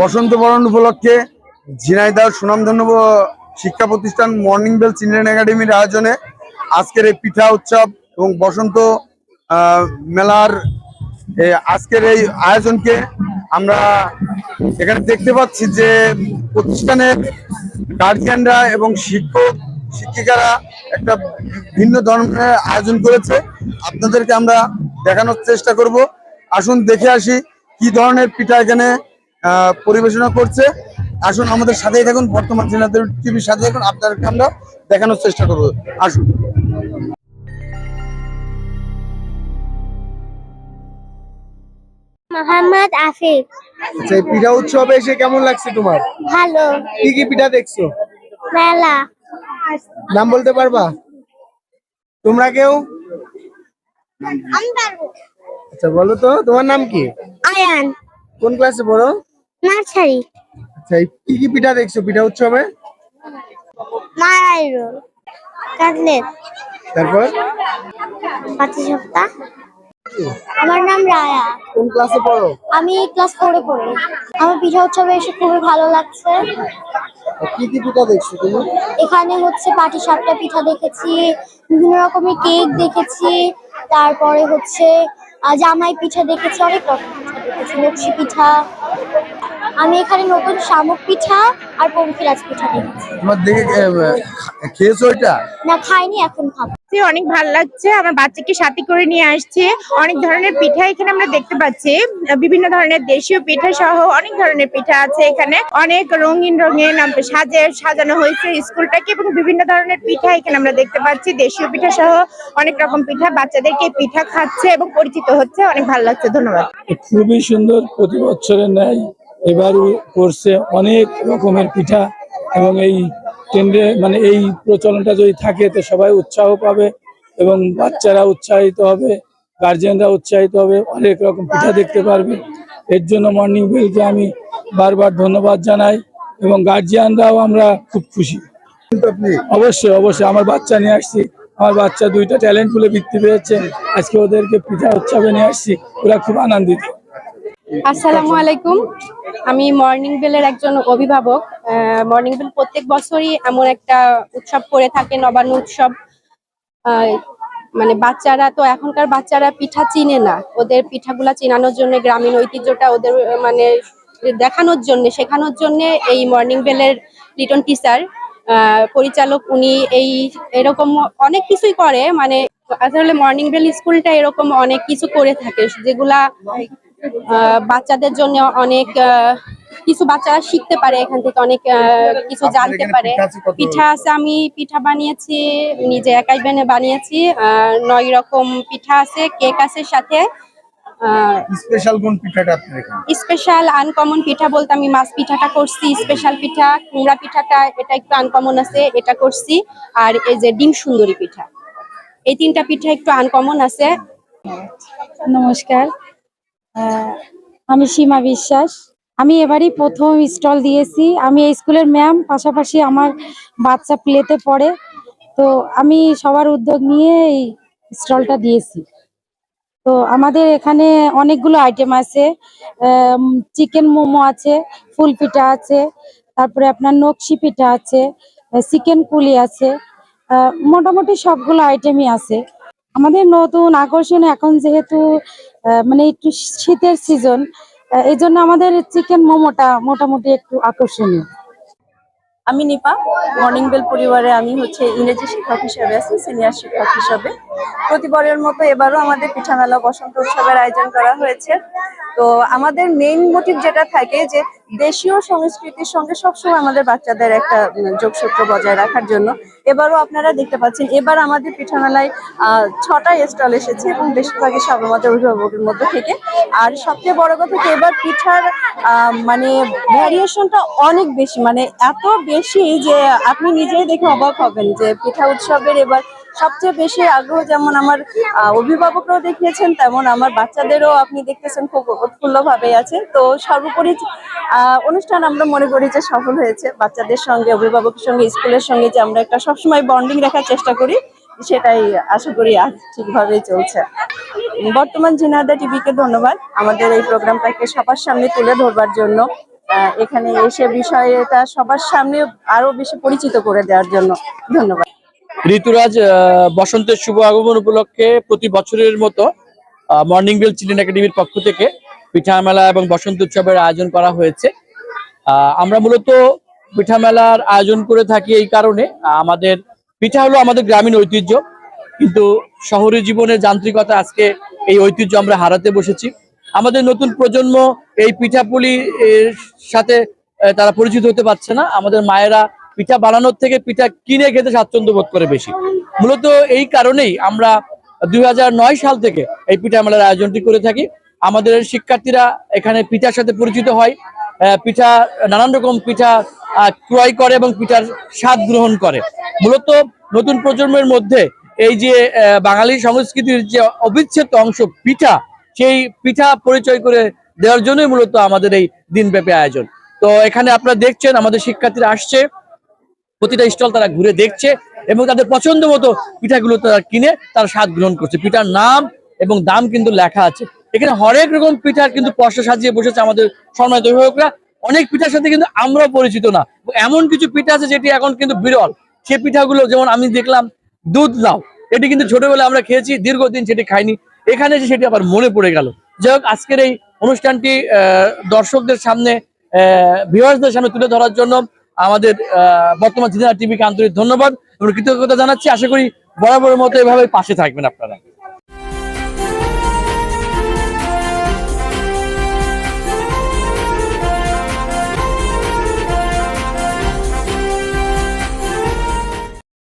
বসন্ত বরণ উপলক্ষে ঝিনাইদার সুনামধন্য শিক্ষা প্রতিষ্ঠান মর্নিং বেল চিলড্রেন একাডেমির আয়োজনে আজকের এই পিঠা উৎসব এবং বসন্ত মেলার আজকের এই আয়োজনকে আমরা এখানে দেখতে পাচ্ছি যে প্রতিষ্ঠানের গার্জিয়ানরা এবং শিক্ষক, শিক্ষিকারা একটা ভিন্ন ধরনের আয়োজন করেছে। আপনাদেরকে আমরা দেখানোর চেষ্টা করব। আসুন দেখে আসি কি ধরনের পিঠা এখানে পরিবেশনা করছে। আসুন আমাদের সাথেই থাকুন। বর্তমান জেলাদের টিভির সাথে থাকুন। আপনাদেরকে আমরা দেখানোর চেষ্টা করব। আসুন। মোহাম্মদ আফিফ। আচ্ছা পিঠা উৎসবে এসে কেমন লাগছে তোমার? ভালো। কি কি পিঠা দেখছ? মেলা। নাম বলতে পারবা? তোমরা কেউ? আচ্ছা বলো তো। তোমার নাম কি? আয়ান। কোন ক্লাসে পড়ো? নার্সারি আচ্ছা এই কি কি পিঠা দেখছ? পিঠা উৎসবে? মালাই রোল কাটলেট তারপর? পাতি সপ্তাহ। আমার নাম রায়া। কোন ক্লাসে পড়ো? আমি ক্লাস ফোরে পড়ি। আমার পিঠা উৎসবে এসে খুবই ভালো লাগছে। কি কি পিঠা দেখছ তুমি? এখানে হচ্ছে পাটি সাপটা পিঠা দেখেছি বিভিন্ন রকমের কেক দেখেছি তারপরে হচ্ছে জামাই পিঠা দেখেছি অনেক রকম পিঠা দেখেছি নকশি পিঠা আমি এখানে নতুন শামুক পিঠা আর পঙ্কিরাজ পিঠা দেখেছি তোমার দেখে খেয়েছো এটা না খাইনি এখন খাব। অনেক ভালো লাগছে। আমার বাচ্চাকে সাথে করে নিয়ে আসছে। অনেক ধরনের পিঠা এখানে আমরা দেখতে পাচ্ছি। বিভিন্ন ধরনের দেশীয় পিঠা সহ অনেক ধরনের পিঠা আছে এখানে। অনেক রঙিন রঙিন সাজে সাজানো হয়েছে স্কুলটাকে এবং বিভিন্ন ধরনের পিঠা এখানে আমরা দেখতে পাচ্ছি। দেশীয় পিঠা সহ অনেক রকম পিঠা বাচ্চাদেরকে পিঠা খাচ্ছে এবং পরিচিত হচ্ছে। অনেক ভালো লাগছে ধন্যবাদ। খুবই সুন্দর প্রতি বছরের ন্যায়। এবারও করছে অনেক রকমের পিঠা এবং এই ট্রেন্ডে মানে এই প্রচলনটা যদি থাকে, তো সবাই উৎসাহ পাবে এবং বাচ্চারা উৎসাহিত হবে গার্জেনরা উৎসাহিত হবে, অনেক রকম পিঠা দেখতে পারবে। এর জন্য মর্নিং বেলকে আমি বারবার ধন্যবাদ জানাই এবং গার্জিয়ানরাও আমরা খুব খুশি। অবশ্যই অবশ্যই, আমার বাচ্চা নিয়ে আসছি। আমার বাচ্চা দুইটা ট্যালেন্ট ফুলে বৃত্তি পেয়েছে। আজকে ওদেরকে পিঠা উৎসবে নিয়ে আসছি। ওরা খুব আনন্দিত। আসসালামু আলাইকুম। আমি মর্নিং বেলের একজন অভিভাবক। মর্নিং বেল প্রত্যেক বছরই এমন একটা উৎসব করে থাকে, নবান্ন উৎসব। মানে বাচ্চারা তো এখনকার বাচ্চারা পিঠা চিনে না। ওদের পিঠাগুলা চিনানোর জন্য, গ্রামীণ ঐতিহ্যটা ওদের মানে দেখানোর জন্য, শেখানোর জন্য এই মর্নিং বেলের লিটন টিচার। পরিচালক উনি এই, এরকম অনেক কিছুই করে। মানে আসলে মর্নিং বেল স্কুলটা এরকম অনেক কিছু করে থাকে, যেগুলা বাচ্চাদের জন্য অনেক আহ, কিছু বাচ্চারা শিখতে পারে এখান থেকে অনেক আহ, কিছু জানতে পারে। পিঠা আছে আমি পিঠা বানিয়েছি নিজে একাই বেনে বানিয়েছি আহ, নয় রকম পিঠা আছে কেক আছে সাথে। স্পেশাল কোন পিঠাটা আপনার এখানে? স্পেশাল আনকমন পিঠা বলতে আমি মাছ পিঠাটা করছি স্পেশাল পিঠা কুমড়া পিঠাটা এটা একটু আনকমন আছে এটা করছি আর এই যে ডিম সুন্দরী পিঠা। এই তিনটা পিঠা একটু আনকমন আছে। নমস্কার। আমি সীমা বিশ্বাস। আমি এবারই প্রথম স্টল দিয়েছি। আমি এই স্কুলের ম্যাম পাশাপাশি আমার বাচ্চা প্লেতে পড়ে। তো আমি সবার উদ্যোগ নিয়ে এই স্টলটা দিয়েছি। তো আমাদের এখানে অনেকগুলো আইটেম আছে। চিকেন মোমো আছে, ফুল পিঠা আছে, তারপরে আপনার নকশি পিঠা আছে চিকেন পুলি আছে মোটামুটি সবগুলো আইটেমই আছে। আমাদের নতুন আকর্ষণ এখন যেহেতু মানে একটু শীতের সিজন এই জন্য আমাদের চিকেন মোমোটা মোটামুটি একটু আকর্ষণীয়। আমি নিপা মর্নিং বেল পরিবারে আমি হচ্ছে ইংরেজি শিক্ষক হিসেবে আছি সিনিয়র শিক্ষক হিসেবে। প্রতিবারের মতো এবারও আমাদের পিঠা মেলা বসন্ত উৎসবের আয়োজন করা হয়েছে। তো আমাদের মেইন মোটিভ যেটা থাকে যে দেশীয় সংস্কৃতির সঙ্গে সবসময় আমাদের বাচ্চাদের একটা যোগসূত্র বজায় রাখার জন্য। এবারও আপনারা দেখতে পাচ্ছেন এবার আমাদের পিঠা মেলায় আহ, ছটা স্টল এসেছে এবং বেশিরভাগই সব আমাদের অভিভাবকের মধ্যে থেকে। আর সবচেয়ে বড় কথা কি এবার পিঠার মানে ভ্যারিয়েশনটা অনেক বেশি। মানে এত বেশি যে আপনি নিজেই দেখে অবাক হবেন যে পিঠা উৎসবের এবার সবচেয়ে বেশি আগ্রহ যেমন আমার অভিভাবকরাও দেখিয়েছেন, তেমন আমার বাচ্চাদেরও আপনি দেখতেছেন খুব উৎফুল্ল ভাবে আছে। তো সর্বোপরি অনুষ্ঠান আমরা মনে করি যে সফল হয়েছে। বাচ্চাদের সঙ্গে, অভিভাবকের সঙ্গে, স্কুলের সঙ্গে যে আমরা একটা সবসময় বন্ডিং রাখার চেষ্টা করি, সেটাই আশা করি আজ ঠিকভাবেই চলছে। বর্তমান ঝিনাদা টিভিকে ধন্যবাদ। আমাদের এই প্রোগ্রামটাকে সবার সামনে তুলে ধরবার জন্য এখানে এসে বিষয়টা সবার সামনে আরও বেশি পরিচিত করে দেওয়ার জন্য ধন্যবাদ। ঋতুরাজ বসন্তের শুভ আগমন উপলক্ষে প্রতি বছরের মতো মর্নিং বেল চিলড্রেন একাডেমির পক্ষ থেকে পিঠা মেলা এবং বসন্ত উৎসবের আয়োজন করা হয়েছে। আমরা মূলত পিঠা মেলার আয়োজন করে থাকি এই কারণে। আমাদের পিঠা হলো আমাদের গ্রামীণ ঐতিহ্য, কিন্তু শহরের জীবনে যান্ত্রিকতা আজকে এই ঐতিহ্য আমরা হারাতে বসেছি। আমাদের নতুন প্রজন্ম এই পিঠাপুলি সাথে তারা পরিচিত হতে পারছে না। আমাদের মায়েরা পিঠা বানানোর থেকে পিঠা কিনে খেতে স্বাচ্ছন্দ্য বোধ করে বেশি। মূলত এই কারণেই আমরা দুই হাজার নয় সাল থেকে এই পিঠা মেলার আয়োজনটি করে থাকি। আমাদের শিক্ষার্থীরা এখানে পিঠার সাথে পরিচিত হয় পিঠা, নানান রকম পিঠা ক্রয় করে এবং পিঠার স্বাদ গ্রহণ করে। মূলত নতুন প্রজন্মের মধ্যে এই যে বাঙালি সংস্কৃতির যে অবিচ্ছেদ্য অংশ পিঠা, সেই পিঠা পরিচয় করে দেওয়ার জন্যই মূলত আমাদের এই দিনব্যাপী আয়োজন। তো এখানে আপনারা দেখছেন, আমাদের শিক্ষার্থীরা আসছে। প্রতিটা স্টল তারা ঘুরে দেখছে এবং তাদের পছন্দ মতো পিঠাগুলো তারা কিনে তারা স্বাদ গ্রহণ করছে। পিঠার নাম এবং দাম কিন্তু লেখা আছে। এখানে হরেক রকম পিঠার কিন্তু পশা সাজিয়ে বসেছে আমাদের সম্মানিত অভিভাবকরা। অনেক পিঠার সাথে কিন্তু আমরাও পরিচিত না। এমন কিছু পিঠা আছে যেটি এখন কিন্তু বিরল। সে পিঠাগুলো যেমন আমি দেখলাম, দুধ লাউ, এটি কিন্তু ছোটবেলায় আমরা খেয়েছি, দীর্ঘদিন সেটি খাইনি। এখানে যে সেটি আবার মনে পড়ে গেল। যাই হোক, আজকের এই অনুষ্ঠানটি দর্শকদের সামনে ভিউয়ার্সদের সামনে তুলে ধরার জন্য আমাদের বর্তমান জিনা টিভিকে আন্তরিক ধন্যবাদ এবং কৃতজ্ঞতা জানাচ্ছি। আশা করি বরাবরের মতো এভাবে পাশে থাকবেন আপনারা।